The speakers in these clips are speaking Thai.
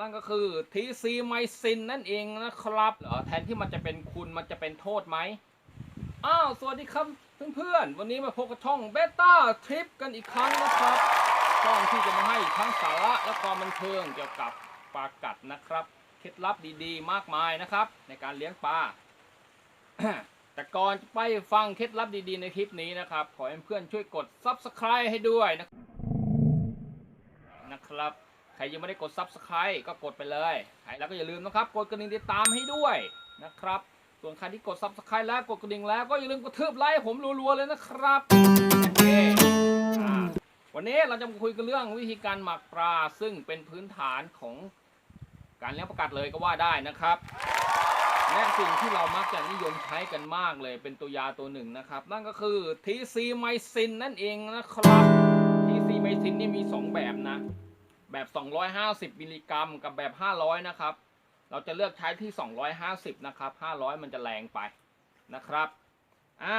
นั่นก็คือทีซีไมซินนั่นเองนะครับเหรอแทนที่มันจะเป็นคุณมันจะเป็นโทษไหมอ้าวสวัสดีครับเพื่อนๆ วันนี้มาพบกับช่องเบต้าทริปกันอีกครั้งนะครับช่องที่จะมาให้ทั้งสาระและความบันเทิงเกี่ยวกับปลากัดนะครับ เคล็ดลับดีๆ มากมายนะครับ ในการเลี้ยงปลาแต่ก่อนไปฟังเคล็ดลับดีๆในคลิปนี้นะครับ ขอให้เพื่อนๆช่วยกด Subscribe ให้ด้วยนะครับ รยังไม่ได้กด Subscribe ก็กดไปเลยแล้วก็อย่าลืมนะครับ กดกระดิ่งติดตามให้ด้วยนะครับ ส่วนใครที่กด Subscribe แล้วกดกระดิ่งแล้วก็อย่าลืมกระทืบไลค์ให้ผมรัวๆเลยนะครับโอเควันนี้เราจะมาคุยกันเรื่องวิธีการหมักปลาซึ่งเป็นพื้นฐานของการเลี้ยงปลากัดเลยก็ว่าได้นะครับ และสิ่งที่เรามักจะนิยมใช้กันมากเลยเป็นตัวยาตัวหนึ่งนะครับ นั่นก็คือทีซีไมซินนั่นเองนะครับทีซีไมซินนี่มี 2 แบบนะ แบบ 250มิลลิกรัม กับแบบ 500 นะครับ เราจะเลือกใช้ที่ 250 นะครับ 500 มันจะแรงไปนะครับ อ่า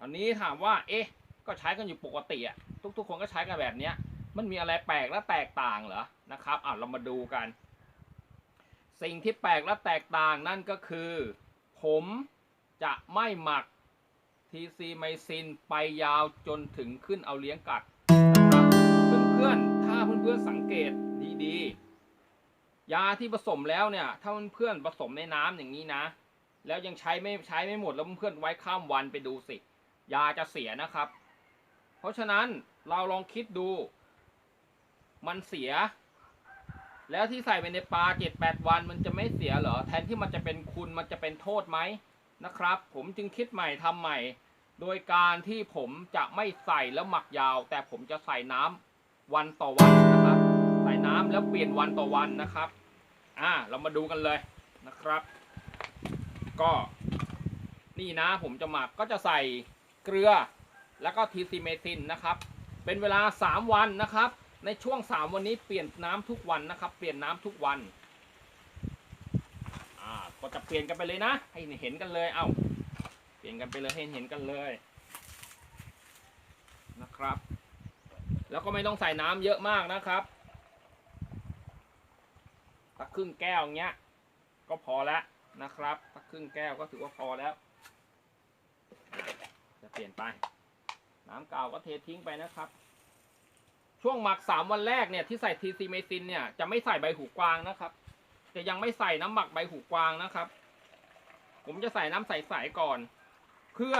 อันนี้ถามว่า เอ๊ะ ก็ใช้กันอยู่ปกติอะทุกๆ คนก็ใช้กันแบบเนี้ย มันมีอะไรแปลกและแตกต่างเหรอ นะครับอ่าเรามาดูกัน สิ่งที่แปลกและแตกต่างนั่นก็คือ ผมจะไม่หมักทีซีไมซินไปยาวจนถึงขึ้นเอาเลี้ยงกัดนะครับเพื่อนๆ พื่อนสังเกตดีๆ ยาที่ผสมแล้วเนี่ย ถ้าเพื่อนผสมในน้ำอย่างนี้นะ แล้วยังใช้ไม่ใช้ไม่หมดแล้วเพื่อนไว้ข้ามวันไปดูสิ ยาจะเสียนะครับ เพราะฉะนั้นเราลองคิดดู มันเสีย แล้วที่ใส่ไปในปลาเจ็ดแปดวันมันจะไม่เสียเหรอ แทนที่มันจะเป็นคุณมันจะเป็นโทษไหมนะครับ ผมจึงคิดใหม่ทำใหม่ โดยการที่ผมจะไม่ใส่แล้วหมักยาว แต่ผมจะใส่น้ำ วันต่อวันนะครับ ใส่น้ำแล้วเปลี่ยนวันต่อวันนะครับ อ่า เรามาดูกันเลยนะครับ ก็นี่นะผมจะหมักก็จะใส่เกลือแล้วก็ทีซีเมทินนะครับ เป็นเวลา 3 วันนะครับ ในช่วง 3 วันนี้เปลี่ยนน้ำทุกวันนะครับ เปลี่ยนน้ำทุกวันอ่าก็จะเปลี่ยนกันไปเลยนะ ให้เห็นกันเลย เอาเปลี่ยนกันไปเลยให้เห็นกันเลยนะครับ แล้วก็ไม่ต้องใส่น้ำเยอะมากนะครับตักครึ่งแก้วเงี้ย ก็พอแล้วนะครับตักครึ่งแก้วก็ถือว่าพอแล้ว จะเปลี่ยนไป น้ำเก่าก็เททิ้งไปนะครับ ช่วงหมัก3วันแรกเนี่ยที่ใส่ทีซีเมซินเนี่ยจะไม่ใส่ใบหูกวางนะครับ จะยังไม่ใส่น้ำหมักใบหูกวางนะครับ ผมจะใส่น้ำใสๆก่อน เพื่อ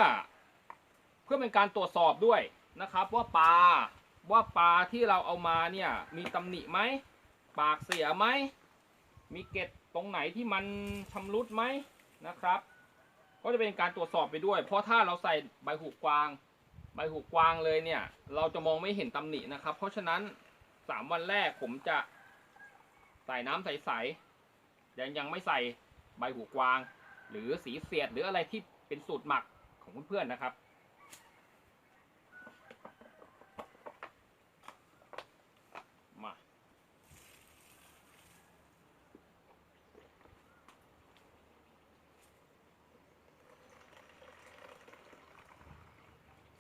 เพื่อเป็นการตรวจสอบด้วยนะครับ ว่าปลา ว่าปลาที่เราเอามาเนี่ย มีตำหนิไหม ปากเสียไหม มีเกล็ดตรงไหนที่มันชำรุดไหมนะครับ ก็จะเป็นการตรวจสอบไปด้วย เพราะถ้าเราใส่ใบหูกวาง ใบหูกวางเลยเนี่ย เราจะมองไม่เห็นตำหนินะครับ เพราะฉะนั้นสามวันแรกผมจะใส่น้ำใสๆยังยังไม่ใส่ใบหูกวาง หรือสีเสียดหรืออะไรที่เป็นสูตรหมักของเพื่อนๆนะครับ มา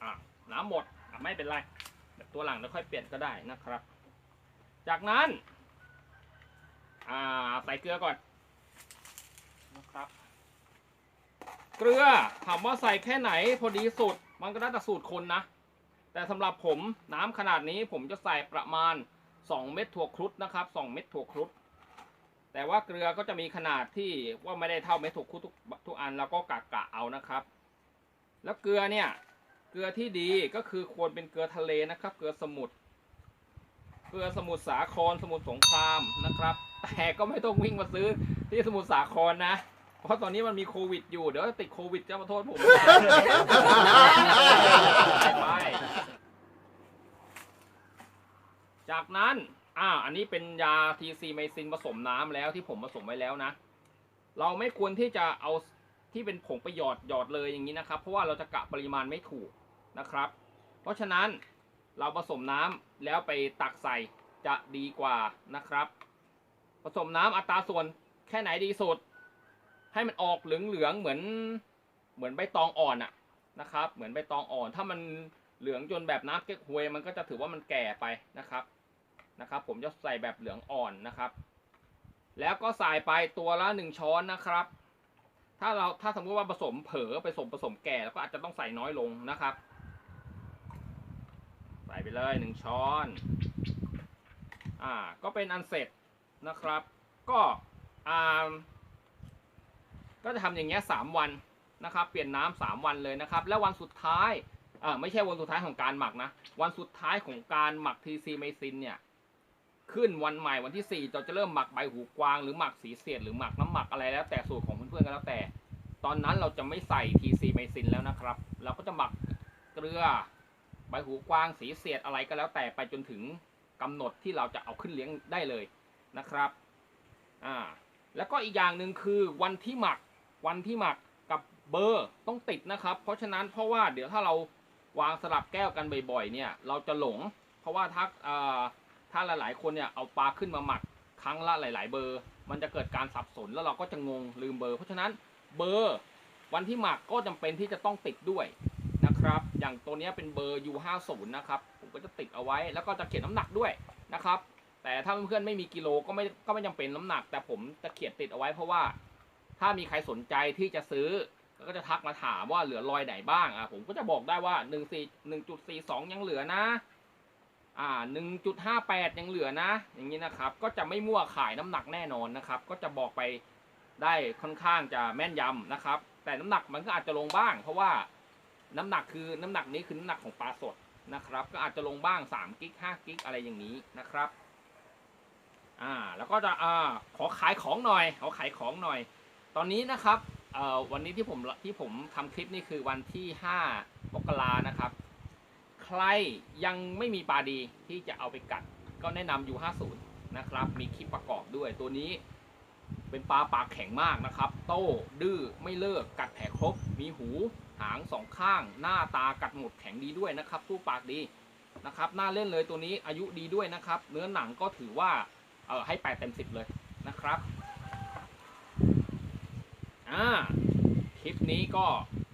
อะ น้ำหมดไม่เป็นไรเดี๋ยวตัวหลังเราค่อยเปลี่ยนก็ได้นะครับ จากนั้นใส่เกลือก่อนนะครับ เกลือถามว่าใส่แค่ไหนพอดีสุด มันก็ได้แต่สูตรคนนะ แต่สำหรับผมน้ำขนาดนี้ผมจะใส่ประมาณ 2 เม็ดถั่วครุฑนะครับ2เม็ดถั่วครุฑแต่ว่าเกลือก็จะมีขนาดที่ว่าไม่ได้เท่าเม็ดถั่วครุฑทุกทุกอันแล้วก็กะกะเอานะครับ แล้วเกลือเนี่ย เกลือที่ดีก็คือควรเป็นเกลือทะเลนะครับ เกลือสมุทรเกลือสมุทรสาครสมุทรสงครามนะครับ แต่ก็ไม่ต้องวิ่งมาซื้อที่สมุทรสาครนะ เพราะตอนนี้มันมีโควิดอยู่ เดี๋ยวติดโควิดจะมาโทษผมไปจากนั้นอ่าอันนี้เป็นยาทีซีไมซินผสมน้ำแล้วที่ผมผสมไว้แล้วนะ เราไม่ควรที่จะเอาที่เป็นผงไปหยอดหยอดเลยอย่างนี้นะครับ เพราะว่าเราจะกะปริมาณไม่ถูก นะครับ เพราะฉะนั้นเราผสมน้ำแล้วไปตักใส่จะดีกว่านะครับ ผสมน้ำอัตราส่วนแค่ไหนดีสุด ให้มันออกเหลืองๆเหมือนเหมือนใบตองอ่อนอะนะครับ เหมือนใบตองอ่อน ถ้ามันเหลืองจนแบบน้ำเก๊กฮวยมันก็จะถือว่ามันแก่ไปนะครับนะครับ ผมจะใส่แบบเหลืองอ่อนนะครับ แล้วก็ใส่ไปตัวละหนึ่งช้อนนะครับ ถ้าเราถ้าสมมติว่าผสมเผลอไปผสมผสมแก่แล้วก็อาจจะต้องใส่น้อยลงนะครับ ใส่ไปเลยหนึ่งช้อน อ่า ก็เป็นอันเสร็จนะครับ ก็อ่าก็จะทำอย่างเงี้ยสามวันนะครับ เปลี่ยนน้ำสามวันเลยนะครับ แล้ววันสุดท้ายอ่าไม่ใช่วันสุดท้ายของการหมักนะ วันสุดท้ายของการหมักทีซีเมซินเนี่ยขึ้นวันใหม่วันที่4เราจะเริ่มหมักใบหูกวางหรือหมักสีเสียดหรือหมักน้ำหมักอะไรแล้วแต่สูตรของเพื่อนๆก็แล้วแต่ ตอนนั้นเราจะไม่ใส่ทีซีเมซินแล้วนะครับ เราก็จะหมักเกลือ บหูกว้างสีเสียดอะไรก็แล้วแต่ไปจนถึงกำหนดที่เราจะเอาขึ้นเลี้ยงได้เลยนะครับอ่าแล้วก็อีกอย่างหนึ่งคือวันที่หมักวันที่หมักกับเบอร์ต้องติดนะครับ เพราะฉะนั้นเพราะว่าเดี๋ยวถ้าเราวางสลับแก้วกันบ่อยๆเนี่ยเราจะหลง เพราะว่าถ้าอ่อถ้าหลายๆคนเนี่ยเอาปลาขึ้นมาหมักครั้งละหลาย ๆ เบอร์ มันจะเกิดการสับสนแล้วเราก็จะงงลืมเบอร์ เพราะฉะนั้นเบอร์วันที่หมักก็จำเป็นที่จะต้องติดด้วย นะครับ อย่างตัวนี้เป็นเบอร์ U50 นะครับ ผมก็จะติดเอาไว้ แล้วก็จะเขียนน้ำหนักด้วยนะครับ แต่ถ้าเพื่อนๆไม่มีกิโลก็ไม่ก็ไม่จำเป็นน้ำหนัก แต่ผมจะเขียนติดเอาไว้เพราะว่า ถ้ามีใครสนใจที่จะซื้อก็จะทักมาถามว่าเหลือรอยไหนบ้างอะผมก็จะบอกได้ว่า1 4 1.42ยังเหลือนะอ่า1.58 ยังเหลือนะ อย่างนี้นะครับ ก็จะไม่มั่วขายน้ำหนักแน่นอนนะครับ ก็จะบอกไปได้ค่อนข้างจะแม่นยำนะครับ แต่น้ำหนักมันก็อาจจะลงบ้าง เพราะว่า น้ำหนักคือน้ำหนักนี้คือน้ำหนักของปลาสดนะครับ ก็อาจจะลงบ้าง3กิก5กิกอะไรอย่างนี้นะครับอ่าแล้วก็จะอ่าขอขายของหน่อยขอขายของหน่อย ตอนนี้นะครับเอ่อวันนี้ที่ผมที่ผมทำคลิปนี่คือวันที่5มกรานะครับ ใครยังไม่มีปลาดีที่จะเอาไปกัด ก็แนะนำยู50 นะครับ มีคลิปประกอบด้วยตัวนี้เป็นปลาปากแข็งมากนะครับ โต้ดื้อไม่เลิกกัดแผลครบ มีหู หางสองข้าง หน้าตากัดหมดแข็งดีด้วยนะครับสู้ปากดีนะครับน่าเล่นเลยตัวนี้อายุดีด้วยนะครับ เนื้อหนังก็ถือว่าเออให้8เต็ม10เลยนะครับอ่าคลิปนี้ก็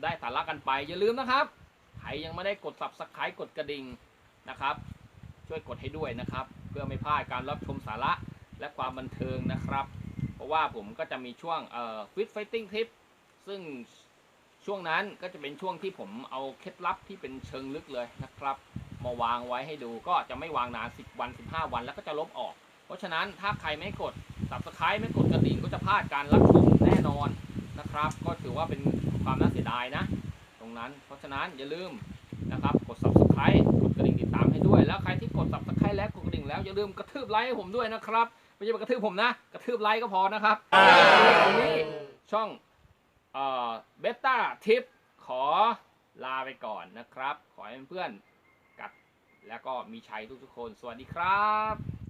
ได้สาระกันไปอย่าลืมนะครับใครยังไม่ได้กด subscribe กดกระดิ่งนะครับ ช่วยกดให้ด้วยนะครับ เพื่อไม่พลาดการรับชมสาระและความบันเทิงนะครับ เพราะว่าผมก็จะมีช่วงเอ่อ fit fighting tip ซึ่ง ช่วงนั้นก็จะเป็นช่วงที่ผมเอาเคล็ดลับที่เป็นเชิงลึกเลยนะครับ มาวางไว้ให้ดูก็จะไม่วางนาน 10 วัน 15 วันแล้วก็จะลบออก เพราะฉะนั้นถ้าใครไม่กด subscribe ไม่กดกระดิ่งก็จะพลาดการรับชมแน่นอนนะครับ ก็ถือว่าเป็นความน่าเสียดายนะ ตรงนั้นเพราะฉะนั้นอย่าลืมนะครับกด subscribe กดกระดิ่งติดตามให้ด้วย แล้วใครที่กด subscribe แล้วกดกระดิ่งแล้วอย่าลืมกระทืบไลค์ให้ผมด้วยนะครับ ไม่ใช่มากระทืบผมนะ กระทืบไลค์ก็พอนะครับวันนี้ช่องเอ่อ เบต้าทิปขอลาไปก่อนนะครับ ขอให้เพื่อนๆกัดแล้วก็มีชัยทุกๆคน สวัสดีครับ